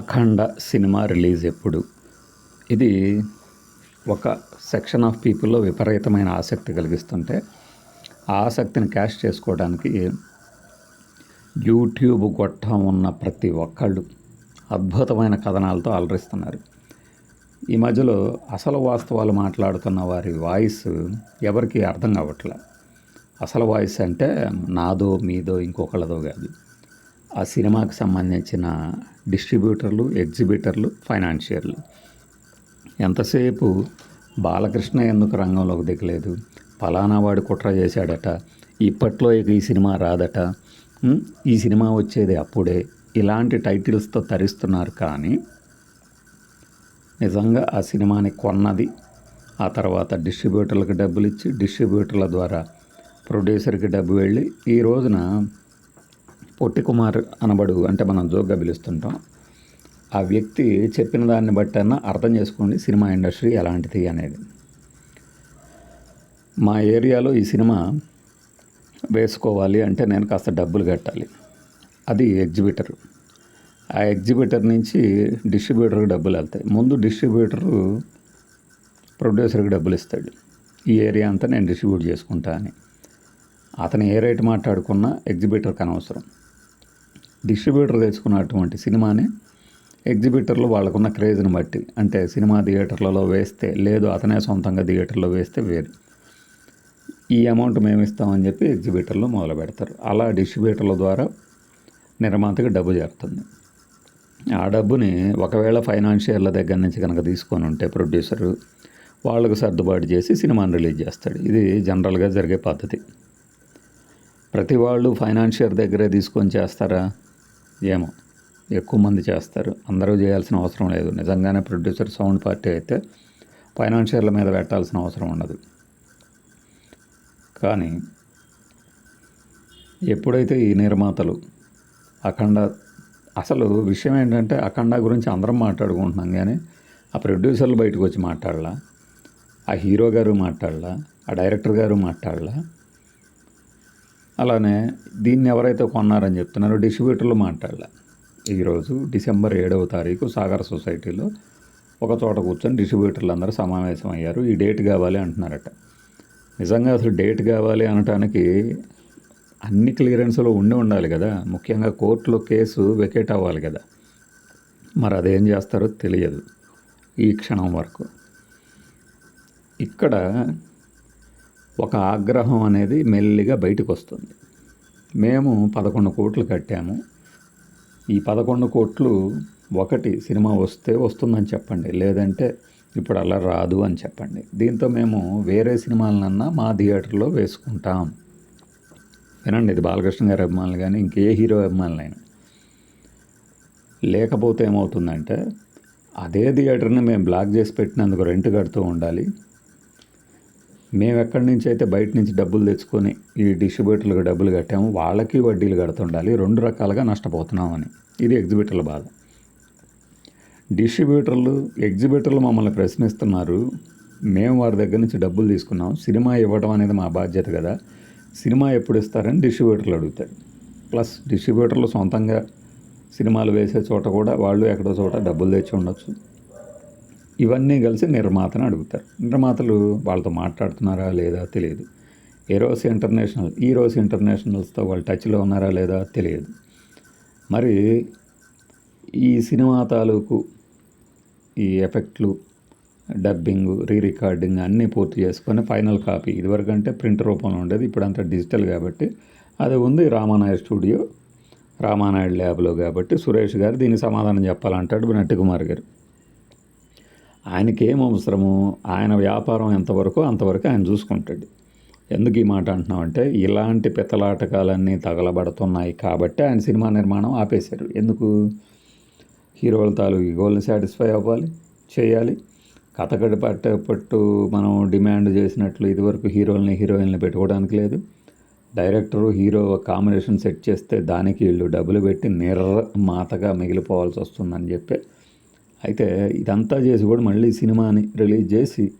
అఖండ cinema release ఎప్పుడు? ఇది ఒక సెక్షన్ ఆఫ్ పీపుల్లో విపరీతమైన ఆసక్తి కలిగిస్తుంటే ఆ ఆసక్తిని క్యాష్ చేసుకోవడానికి యూట్యూబ్ గొట్టం ఉన్న ప్రతి ఒక్కళ్ళు అద్భుతమైన కథనాలతో అలరిస్తున్నారు. ఈ మధ్యలో అసలు వాస్తవాలు మాట్లాడుతున్న వారి వాయిస్ ఎవరికి అర్థం కావట్లే. అసలు వాయిస్ అంటే నాదో మీదో ఇంకొకళ్ళదో కాదు. ఆ సినిమాకి సంబంధించిన డిస్ట్రిబ్యూటర్లు ఎగ్జిబిటర్లు ఫైనాన్షియర్లు. ఎంతసేపు బాలకృష్ణ ఎందుకు రంగంలోకి దిగలేదు? ఫలానా వాడు కుట్ర చేశాడట. ఇప్పట్లో ఇక ఈ సినిమా రాదట. ఈ సినిమా వచ్చేది అప్పుడే. ఇలాంటి టైటిల్స్తో తరిస్తున్నారు కానీ నిజంగా ఆ సినిమాని కొన్నది ఆ తర్వాత డిస్ట్రిబ్యూటర్లకు డబ్బులు ఇచ్చి డిస్ట్రిబ్యూటర్ల ద్వారా ప్రొడ్యూసర్కి డబ్బు వెళ్ళి ఈ రోజున పొట్టి కుమార్ అనబడు అంటే మనం జోక్గా పిలుస్తుంటాం. ఆ వ్యక్తి చెప్పిన దాన్ని బట్టి అన్న అర్థం చేసుకోండి సినిమా ఇండస్ట్రీ ఎలాంటిది అనేది. మా ఏరియాలో ఈ సినిమా వేసుకోవాలి అంటే నేను కాస్త డబ్బులు కట్టాలి. అది ఎగ్జిబిటర్. ఆ ఎగ్జిబిటర్ నుంచి డిస్ట్రిబ్యూటర్కి డబ్బులు వెళ్తాయి. ముందు డిస్ట్రిబ్యూటరు ప్రొడ్యూసర్కి డబ్బులు ఇస్తాడు. ఈ ఏరియా అంతా నేను డిస్ట్రిబ్యూట్ చేసుకుంటా అని. అతను ఏ రేటు మాట్లాడుకున్నా ఎగ్జిబిటర్కి అనవసరం. డిస్ట్రిబ్యూటర్ తెచ్చుకున్నటువంటి సినిమాని ఎగ్జిబిటర్లు వాళ్ళకున్న క్రేజ్ని బట్టి. అంటే సినిమా థియేటర్లలో వేస్తే లేదు అతనే సొంతంగా థియేటర్లో వేస్తే వేరు. ఈ అమౌంట్ మేము ఇస్తామని చెప్పి ఎగ్జిబిటర్లు మొదలు పెడతారు. అలా డిస్ట్రిబ్యూటర్ల ద్వారా నిర్మాతకి డబ్బు చేరుతుంది. ఆ డబ్బుని ఒకవేళ ఫైనాన్షియర్ల దగ్గర నుంచి కనుక తీసుకొని ఉంటే ప్రొడ్యూసరు వాళ్ళకు సర్దుబాటు చేసి సినిమాని రిలీజ్ చేస్తాడు. ఇది జనరల్గా జరిగే పద్ధతి. ప్రతి వాళ్ళు ఫైనాన్షియర్ దగ్గరే తీసుకొని చేస్తారా? ఏమో. ఎక్కువ మంది చేస్తారు. అందరూ చేయాల్సిన అవసరం లేదు. నిజంగానే ప్రొడ్యూసర్ సౌండ్ పార్టీ అయితే ఫైనాన్షియర్ల మీద పెట్టాల్సిన అవసరం ఉండదు. కానీ ఎప్పుడైతే ఈ నిర్మాతలు అఖండ అసలు విషయం ఏంటంటే అఖండ గురించి అందరం మాట్లాడుకుంటున్నాం కానీ ఆ ప్రొడ్యూసర్లు బయటకు వచ్చి మాట్లాడలా ఆ హీరో గారు మాట్లాడలా ఆ డైరెక్టర్ గారు మాట్లాడలా అలానే దీన్ని ఎవరైతే కొన్నారని చెప్తున్నారో డిస్ట్రిబ్యూటర్లు మాట్లాడలే. ఈరోజు డిసెంబర్ ఏడవ తారీఖు సాగర్ సొసైటీలో ఒక చోట కూర్చొని డిస్ట్రిబ్యూటర్లు అందరూ సమావేశం అయ్యారు. ఈ డేట్ కావాలి అంటున్నారట. నిజంగా అసలు డేట్ కావాలి అనటానికి అన్ని క్లియరెన్స్లో ఉండి ఉండాలి కదా. ముఖ్యంగా కోర్టులో కేసు వెకేట్ అవ్వాలి కదా. మరి అదేం చేస్తారో తెలియదు ఈ క్షణం వరకు. ఇక్కడ ఒక ఆగ్రహం అనేది మెల్లిగా బయటకు వస్తుంది మేము పదకొండు కోట్లు కట్టాము. ఈ పదకొండు కోట్లు ఒకటి సినిమా వస్తే వస్తుందని చెప్పండి. లేదంటే ఇప్పుడు అలా రాదు అని చెప్పండి. దీంతో మేము వేరే సినిమాలనన్నా మా థియేటర్లో వేసుకుంటాం. వినండి ఇది బాలకృష్ణ గారి అభిమానులు కానీ ఇంకే హీరో అభిమానులైనా. లేకపోతే ఏమవుతుందంటే అదే థియేటర్ని మేము బ్లాక్ చేసి పెట్టినందుకు రెంట్ కడుతూ ఉండాలి. మేము ఎక్కడి నుంచి అయితే బయట నుంచి డబ్బులు తెచ్చుకొని ఈ డిస్ట్రిబ్యూటర్లకు డబ్బులు కట్టాము వాళ్ళకి వడ్డీలు కడుతుండాలి. రెండు రకాలుగా నష్టపోతున్నామని. ఇది ఎగ్జిబిటర్ల బాధ. డిస్ట్రిబ్యూటర్లు ఎగ్జిబిటర్లు మమ్మల్ని ప్రశ్నిస్తున్నారు. మేము వారి దగ్గర నుంచి డబ్బులు తీసుకున్నాం. సినిమా ఇవ్వడం అనేది మా బాధ్యత కదా. సినిమా ఎప్పుడు ఇస్తారని డిస్ట్రిబ్యూటర్లు అడుగుతాడు ప్లస్ డిస్ట్రిబ్యూటర్లు సొంతంగా సినిమాలు వేసే చోట కూడా వాళ్ళు ఎక్కడో చోట డబ్బులు తెచ్చి ఉండొచ్చు. ఇవన్నీ కలిసి నిర్మాతను అడుగుతారు. నిర్మాతలు వాళ్ళతో మాట్లాడుతున్నారా లేదా తెలియదు. ఏరోస్ ఇంటర్నేషనల్ ఈరోస్ ఇంటర్నేషనల్స్తో వాళ్ళు టచ్లో ఉన్నారా లేదా తెలియదు. మరి ఈ సినిమా తాలూకు ఈ ఎఫెక్ట్లు డబ్బింగ్ రీ రికార్డింగ్ అన్నీ పూర్తి చేసుకొని ఫైనల్ కాపీ ఇదివరకు అంటే ప్రింట్ రూపంలో ఉండేది ఇప్పుడు అంతా డిజిటల్ కాబట్టి అది ఉంది రామానాయుడు స్టూడియో రామానాయుడు ల్యాబ్లో కాబట్టి సురేష్ గారు దీనికి సమాధానం చెప్పాలంటాడు నట్టికుమార్ గారు. ఆయనకి ఏం అవసరము? ఆయన వ్యాపారం ఎంతవరకు అంతవరకు ఆయన చూసుకుంటాడు. ఎందుకు ఈ మాట అంటున్నామంటే ఇలాంటి పిత్తలాటకాలన్నీ తగలబడుతున్నాయి కాబట్టి ఆయన సినిమా నిర్మాణం ఆపేశారు. ఎందుకు? హీరోల తాలూకు గోల్ని సాటిస్ఫై అవ్వాలి చేయాలి. కథకడి పట్ట పట్టు మనం డిమాండ్ చేసినట్లు ఇదివరకు హీరోల్ని హీరోయిన్లు పెట్టుకోవడానికి లేదు. డైరెక్టరు హీరో కాంబినేషన్ సెట్ చేస్తే దానికి వీళ్ళు డబ్బులు పెట్టి నిర్ర మాతగా మిగిలిపోవాల్సి వస్తుందని చెప్పి అయితే ఇదంతా చేసి కూడా మళ్ళీ సినిమాని రిలీజ్ చేసి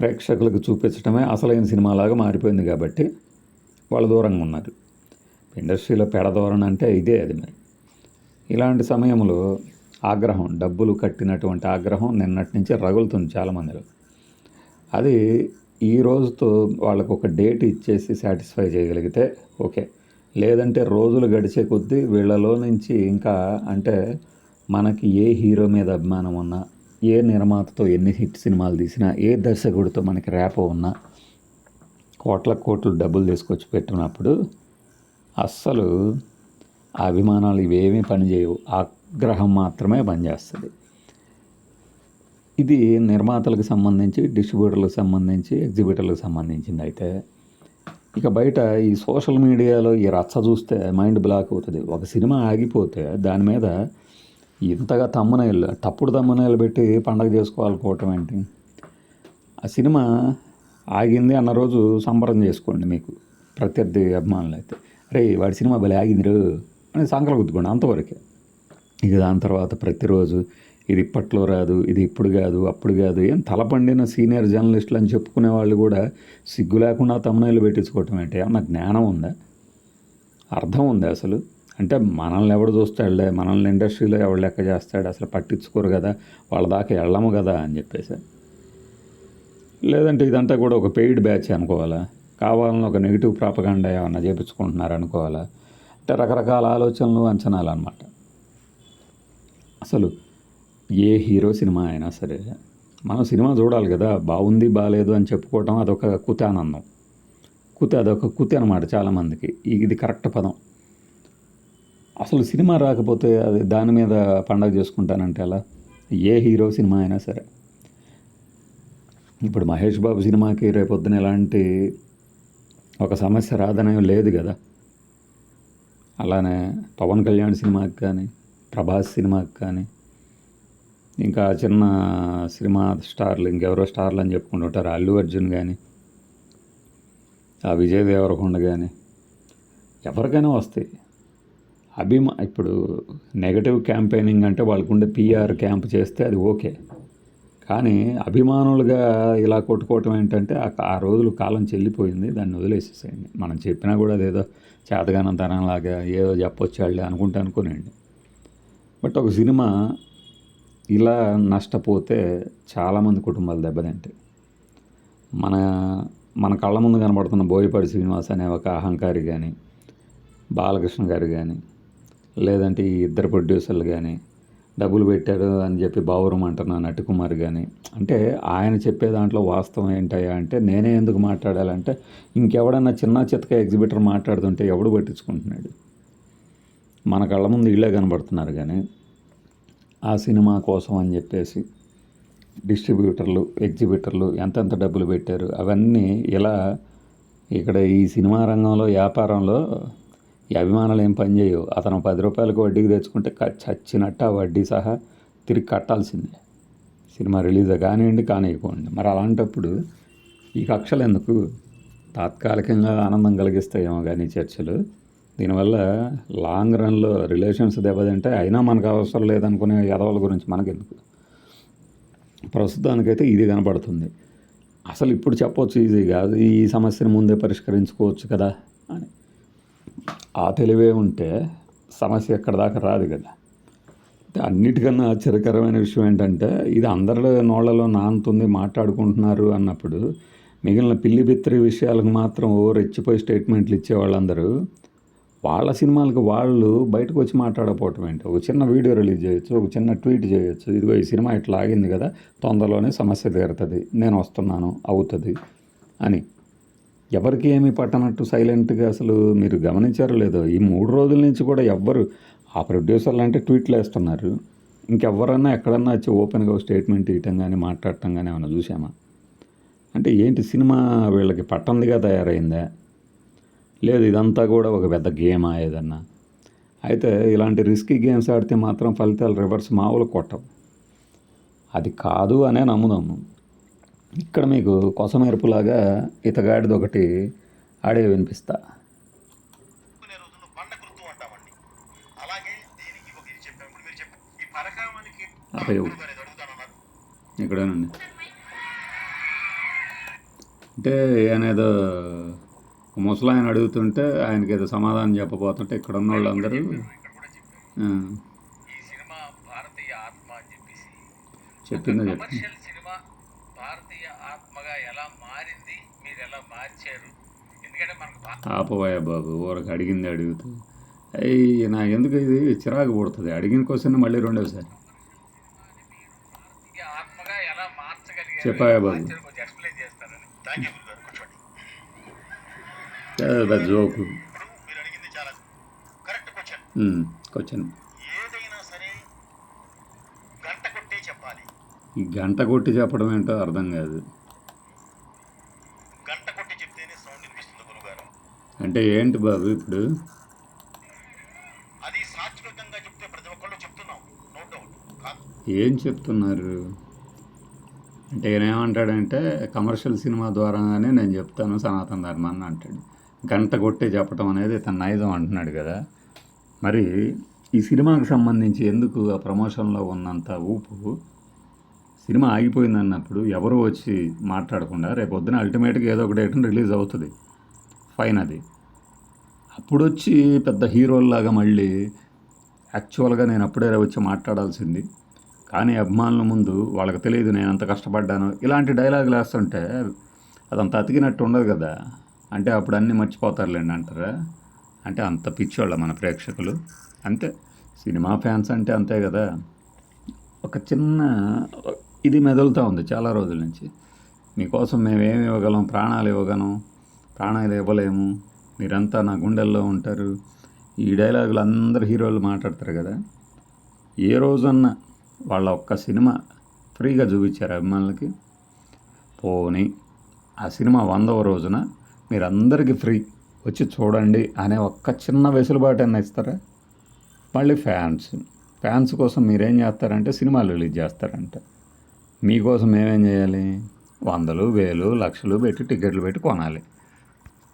ప్రేక్షకులకు చూపించడమే అసలైన సినిమాలాగా మారిపోయింది కాబట్టి వాళ్ళు దూరంగా ఉన్నారు. ఇండస్ట్రీలో పెడదూరణ అంటే ఇదే అది మరి. ఇలాంటి సమయంలో ఆగ్రహం డబ్బులు కట్టినటువంటి ఆగ్రహం నిన్నటి నుంచి రగులుతుంది చాలామందిలో. అది ఈ రోజుతో వాళ్ళకు ఒక డేట్ ఇచ్చేసి సాటిస్ఫై చేయగలిగితే ఓకే. లేదంటే రోజులు గడిచే కొద్దీ వీళ్ళలో నుంచి ఇంకా అంటే మనకి ఏ హీరో మీద అభిమానం ఉన్నా ఏ నిర్మాతతో ఎన్ని హిట్ సినిమాలు తీసినా ఏ దర్శకుడితో మనకి ర్యాప్ ఉన్నా కోట్ల కోట్లు డబ్బులు తీసుకొచ్చి పెట్టినప్పుడు అస్సలు ఆ అభిమానాలు ఇవేమీ పనిచేయవు ఆగ్రహం మాత్రమే పనిచేస్తుంది ఇది నిర్మాతలకు సంబంధించి డిస్ట్రిబ్యూటర్లకు సంబంధించి ఎగ్జిబిటర్లకు సంబంధించింది అయితే ఇక బయట ఈ సోషల్ మీడియాలో ఈ రచ్చ చూస్తే మైండ్ బ్లాక్ అవుతుంది. ఒక సినిమా ఆగిపోతే దాని మీద ఇంతగా తమ్మునేళ్ళు తప్పుడు తమ్మునేళ్ళు పెట్టి పండగ చేసుకోవాలనుకోవటం ఏంటి? ఆ సినిమా ఆగింది అన్న రోజు సంబరం చేసుకోండి మీకు. ప్రత్యర్థి అభిమానులు అయితే. అరే వాడి సినిమా భలే ఆగిందిరు అని సంకలం గుద్దుకోండి అంతవరకే. ఇక దాని తర్వాత ప్రతిరోజు ఇది ఇప్పట్లో రాదు ఇది ఇప్పుడు కాదు అప్పుడు కాదు ఏం తలపండిన సీనియర్ జర్నలిస్టులు అని చెప్పుకునే వాళ్ళు కూడా సిగ్గు లేకుండా తమ్ముళ్ళు పెట్టించుకోవటం ఏంటి? ఏమన్నా జ్ఞానం ఉందా? అర్థం ఉంది అసలు? అంటే మనల్ని ఎవడు చూస్తాడులే మనల్ని ఇండస్ట్రీలో ఎవడు లెక్క చేస్తాడు అసలు పట్టించుకోరు కదా వాళ్ళ దాకా వెళ్ళము కదా అని చెప్పేసి. లేదంటే ఇదంతా కూడా ఒక పెయిడ్ బ్యాచ్ అనుకోవాలా? కావాలని ఒక నెగిటివ్ ప్రాపగాండా ఏమన్నా చేపించుకుంటున్నారు అనుకోవాలా? అంటే రకరకాల ఆలోచనలు అంచనాలు అనమాట అసలు ఏ హీరో సినిమా అయినా సరే మనం సినిమా చూడాలి కదా బాగుంది బాగాలేదు అని చెప్పుకోవటం అదొక కుతానందం. కుత అదొక కుతి అనమాట చాలామందికి. ఇది కరెక్ట్ పదం. అసలు సినిమా రాకపోతే అది దాని మీద పండగ చేసుకుంటానంటే అలా ఏ హీరో సినిమా అయినా సరే. ఇప్పుడు మహేష్ బాబు సినిమాకి రేపొద్దున ఎలాంటి ఒక సమస్య రాదనే లేదు కదా. అలానే పవన్ కళ్యాణ్ సినిమాకి కానీ ప్రభాస్ సినిమాకి కానీ ఇంకా చిన్న సినిమా స్టార్లు ఇంకెవరో స్టార్లు అని చెప్పుకుంటుంటారు అల్లు అర్జున్ కానీ ఆ విజయ్ దేవరకొండ కానీ ఎవరికైనా వస్తాయి. అభిమా ఇప్పుడు నెగటివ్ క్యాంపెయినింగ్ అంటే వాళ్ళకు ఉండే పీఆర్ క్యాంప్ చేస్తే అది ఓకే. కానీ అభిమానులుగా ఇలా కొట్టుకోవటం ఏంటంటే ఆ రోజులు కాలం చెల్లిపోయింది దాన్ని వదిలేసేసేయండి. మనం చెప్పినా కూడా అదేదో చేతగానంతనంలాగా ఏదో చెప్పొచ్చాడులే అనుకుంటే అనుకోనండి బట్ ఒక సినిమా ఇలా నష్టపోతే చాలామంది కుటుంబాలు దెబ్బతింటాయి. మన మన కళ్ళ ముందు కనబడుతున్న బోయపాటి శ్రీనివాస్ అనే ఒక అహంకారి కానీ బాలకృష్ణ గారు కానీ లేదంటే ఈ ఇద్దరు ప్రొడ్యూసర్లు కానీ డబ్బులు పెట్టాడు అని చెప్పి బావురం అంటున్నా నటికుమార్ కానీ అంటే ఆయన చెప్పే దాంట్లో వాస్తవం ఏంటయ్యా అంటే నేనే ఎందుకు మాట్లాడాలంటే ఇంకెవడన్నా చిన్న చితక ఎగ్జిబిటర్ మాట్లాడుతుంటే ఎవడు పట్టించుకుంటున్నాడు? మన కళ్ళ ముందు ఇళ్ళే కనబడుతున్నారు కానీ ఆ సినిమా కోసం అని చెప్పేసి డిస్ట్రిబ్యూటర్లు ఎగ్జిబిటర్లు ఎంతెంత డబ్బులు పెట్టారు? అవన్నీ ఇలా ఇక్కడ ఈ సినిమా రంగంలో వ్యాపారంలో ఈ అభిమానాలు ఏం పనిచేయవు అతను పది రూపాయలకు వడ్డీకి తెచ్చుకుంటే చచ్చినట్టు ఆ వడ్డీ సహా తిరిగి కట్టాల్సిందే. సినిమా రిలీజ్ కానివ్వండి కానివ్వకండి మరి అలాంటప్పుడు ఈ కక్షలు ఎందుకు? తాత్కాలికంగా ఆనందం కలిగిస్తాయేమో కానీ చర్చలు. దీనివల్ల లాంగ్ రన్లో రిలేషన్స్ దెబ్బతింటే అయినా మనకు అవసరం లేదనుకునే ఎదవల గురించి మనకెందుకు? ప్రస్తుతానికైతే ఇది కనపడుతుంది అసలు ఇప్పుడు చెప్పొచ్చు ఈజీ కాదు. ఈ సమస్యను ముందే పరిష్కరించుకోవచ్చు కదా అని. ఆ తెలివే ఉంటే సమస్య ఎక్కడ దాకా రాదు కదా. అన్నిటికన్నా ఆశ్చర్యకరమైన విషయం ఏంటంటే ఇది అందరి నోళ్ళలో నానుతుంది మాట్లాడుకుంటున్నారు అన్నప్పుడు మిగిలిన పిల్లి బిత్తిరి విషయాలకు మాత్రం ఓ రెచ్చిపోయి స్టేట్మెంట్లు ఇచ్చే వాళ్ళందరూ వాళ్ళ సినిమాలకు వాళ్ళు బయటకు వచ్చి మాట్లాడకపోవటం ఏంటి? ఒక చిన్న వీడియో రిలీజ్ చేయొచ్చు ఒక చిన్న ట్వీట్ చేయొచ్చు. ఇదిగో ఈ సినిమా ఇట్లా ఆగింది కదా తొందరలోనే సమస్య తీరుతుంది నేను వస్తున్నాను అవుతుంది అని. ఎవరికి ఏమి పట్టనట్టు సైలెంట్గా అసలు మీరు గమనించారో లేదో ఈ మూడు రోజుల నుంచి కూడా ఎవ్వరు ఆ ప్రొడ్యూసర్లు అంటే ట్వీట్లు వేస్తున్నారు. ఇంకెవరన్నా ఎక్కడన్నా వచ్చి ఓపెన్గా స్టేట్మెంట్ ఇవ్వటం కానీ మాట్లాడటం కానీ ఏమైనా చూసామా అంటే ఏంటి సినిమా వీళ్ళకి పట్టందిగా తయారైందా? లేదు ఇదంతా కూడా ఒక పెద్ద గేమా ఏదన్నా? అయితే ఇలాంటి రిస్కీ గేమ్స్ ఆడితే మాత్రం ఫలితాలు రివర్స్ మామూలు కొట్టవు. అది కాదు అనే నమ్ముదాము. ఇక్కడ మీకు కొసమెరుపులాగా ఇతగాడిది ఒకటి ఆడే వినిపిస్తా ఏదో ఇక్కడేనండి. అంటే ఆయనేదో ముసలాయన అడుగుతుంటే ఆయనకి ఏదో సమాధానం చెప్పబోతుంటే ఇక్కడ ఉన్న వాళ్ళందరూ ఇక్కడ కూడా చెప్పాము ఆ, భారతీయ ఆత్మ అని చెప్పేసి చెప్పిందో చెప్పింది కమర్షియల్ సినిమా భారతీయ ఆత్మగా ఎలా మారింది మీరు ఎలా మార్చారు. ఎందుకంటే మనకు భా- ఆపవాయ బాబు ఊరకు అడిగింది అడుగుతూ అయ్యి నా ఎందుకు ఇది? చిరాకు పుడుతుంది. అడిగిన క్వశ్చన్ మళ్ళీ రెండోసారి. చెప్పాయా బాబు. జోకు. క్వశ్చన్. ఈ గంట కొట్టి చెప్పడం ఏంటో అర్థం కాదు గంట కొట్టి చెప్తేనే సౌండ్ వినిపిస్తుంది గురుగారు అంటే ఏంటి బాబు ఇప్పుడు? ఏం చెప్తున్నారు? అంటే ఈయన ఏమంటాడంటే కమర్షియల్ సినిమా ద్వారానే నేను చెప్తాను సనాతన ధర్మాన్ని అంటాడు. గంట కొట్టే చెప్పడం అనేది తన నైజం అంటున్నాడు కదా. మరి ఈ సినిమాకి సంబంధించి ఎందుకు ఆ ప్రమోషన్లో ఉన్నంత ఊపు? సినిమా ఆగిపోయింది అన్నప్పుడు ఎవరు వచ్చి మాట్లాడకుండా రేపు పొద్దున అల్టిమేట్గా ఏదో ఒక డేట్ రిలీజ్ అవుతుంది. పైనది. అది అప్పుడు వచ్చి పెద్ద హీరోల్లాగా మళ్ళీ యాక్చువల్గా నేను అప్పుడే వచ్చి మాట్లాడాల్సింది. కానీ అభిమానుల ముందు వాళ్ళకి తెలియదు నేను ఎంత కష్టపడ్డాను. ఇలాంటి డైలాగులు వేస్తుంటే అదంత అతికినట్టు ఉండదు కదా. అంటే అప్పుడు అన్నీ మర్చిపోతారులేండి అంటారా? అంటే అంత పిచ్చోళ్ళ మన ప్రేక్షకులు. అంతే. సినిమా ఫ్యాన్స్ అంటే అంతే కదా. ఒక చిన్న ఇది మెదులుతూ ఉంది చాలా రోజుల నుంచి. మీకోసం మేము ఏమి ఇవ్వగలం? ప్రాణాలు ఇవ్వగలం? ప్రాణాలు ఇవ్వలేము మీరంతా నా గుండెల్లో ఉంటారు. ఈ డైలాగులు అందరు హీరోలు మాట్లాడతారు కదా. ఏ రోజన్న వాళ్ళ ఒక్క సినిమా ఫ్రీగా చూపించారు అభిమానులకి. పోనీ ఆ సినిమా వందవ రోజున మీరందరికీ ఫ్రీ. వచ్చి చూడండి అనే ఒక్క చిన్న వెసులుబాటు అన్న ఇస్తారా? మళ్ళీ ఫ్యాన్స్. ఫ్యాన్స్ కోసం మీరేం చేస్తారంటే సినిమాలు రిలీజ్ చేస్తారంట. మీకోసం మేమేం చేయాలి? వందలు వేలు లక్షలు పెట్టి టికెట్లు పెట్టి కొనాలి.